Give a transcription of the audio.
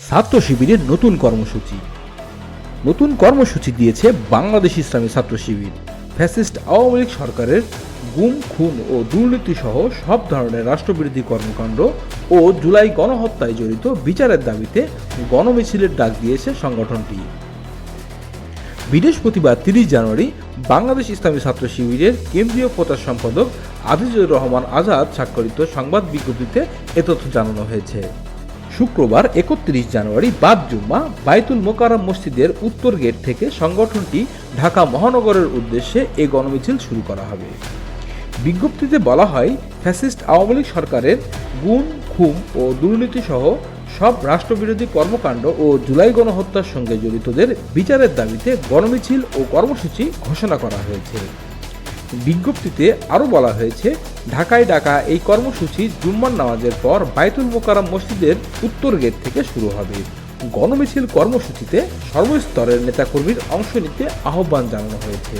ছাত্র শিবিরের নতুন কর্মসূচি। নতুন কর্মসূচি দিয়েছে বাংলাদেশ ইসলামী ছাত্র শিবির। ফ্যাসিস্ট আওয়ামী লীগ সরকারের গুম, খুন ও দুর্নীতি সহ সব ধরনের রাষ্ট্রবিরোধী কর্মকাণ্ড ও জুলাই গণহত্যায় জড়িত বিচারের দাবিতে গণমিছিলের ডাক দিয়েছে সংগঠনটি। বৃহস্পতিবার তিরিশ জানুয়ারি বাংলাদেশ ইসলামী ছাত্র শিবিরের কেন্দ্রীয় প্রচার সম্পাদক আজিজুর রহমান আজাদ স্বাক্ষরিত সংবাদ বিজ্ঞপ্তিতে এ তথ্য জানানো হয়েছে। শুক্রবার একত্রিশ জানুয়ারি বাদ জুম্মা বাইতুল মোকারম মসজিদের উত্তর গেট থেকে সংগঠনটি ঢাকা মহানগরের উদ্দেশ্যে এ গণমিছিল শুরু করা হবে। বিজ্ঞপ্তিতে বলা হয়, ফ্যাসিস্ট আওয়ামী লীগ সরকারের গুণ খুম ও দুর্নীতি সহ সব রাষ্ট্রবিরোধী কর্মকাণ্ড ও জুলাই গণহত্যার সঙ্গে জড়িতদের বিচারের দাবিতে গণমিছিল ও কর্মসূচি ঘোষণা করা হয়েছে। বিজ্ঞপ্তিতে আরও বলা হয়েছে, ঢাকায় ডাকা এই কর্মসূচি জুম্মার নামাজের পর বাইতুল মোকারাম মসজিদের উত্তর গেট থেকে শুরু হবে। গণমিছিল কর্মসূচিতে সর্বস্তরের নেতাকর্মীর অংশ নিতে আহ্বান জানানো হয়েছে।